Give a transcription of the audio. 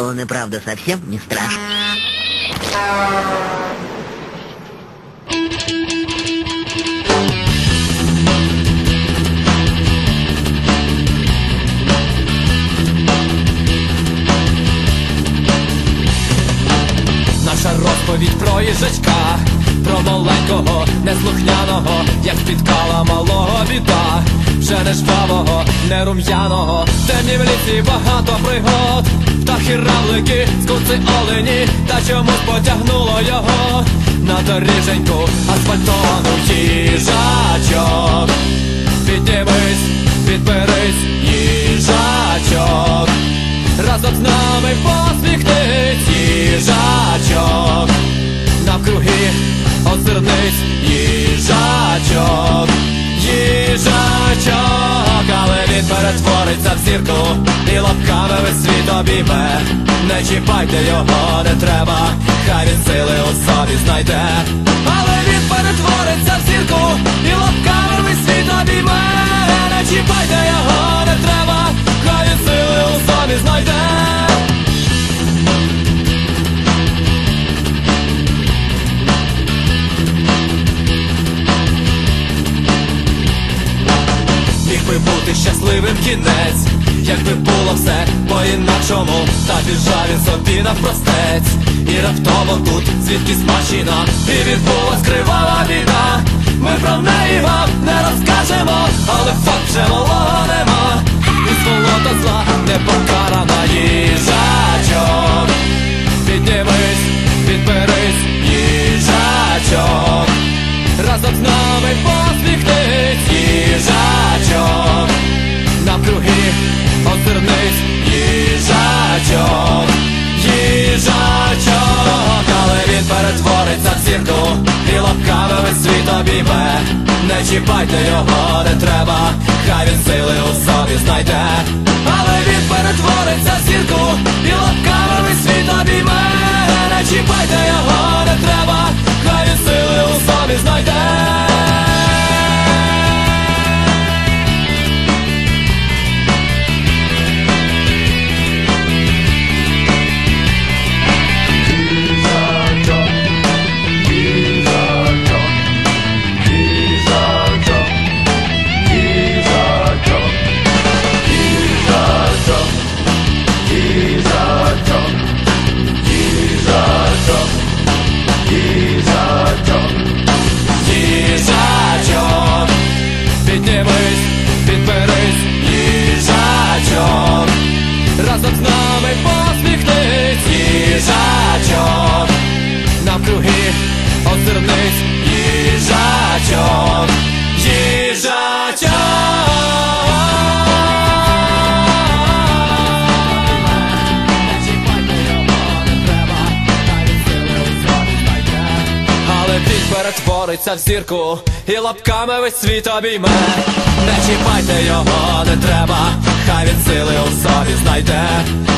он и правда совсем не страшный. Наша розповідь про їжачка, про маленького, неслухняного, як спіткала малого біда, вже не жвавого, не рум'яного, темні в лісі багато пригод, птахи равлики, скуци олені, та чомусь потягнуло його на доріженьку асфальтовану їжачок. Піднімись, підберись, їжачок. Разом з нами посміхнись, їжачок. Навкруги озирнись, перетвориться в зірку і лапками весь світ обійме. Не чіпайте його, не треба, хай він сили у собі знайде. Але він щасливим кінець, якби було все по-інакшому, та біжав він собі навпростець. І раптово тут звідкись машина, і відбулась кривава біда. Ми про неї вам не розкажемо, але факт вже малого нема. І сволота зла не покарана їжачок. Піднімись, підберись, їжачок. Разом з нами посміхнись, їжачок. Озирнись, їжачок, їжачок, але він перетвориться в зірку і лапками весь світ обійме. Не чіпайте його, не треба, хай він сили у собі знайде. Але разом з нами посміхнись, їжачок, навкруги озирнись, їжачок, їжачок. Перетвориться в зірку і лапками весь світ обійме. Не чіпайте його, не треба, хай він сили у собі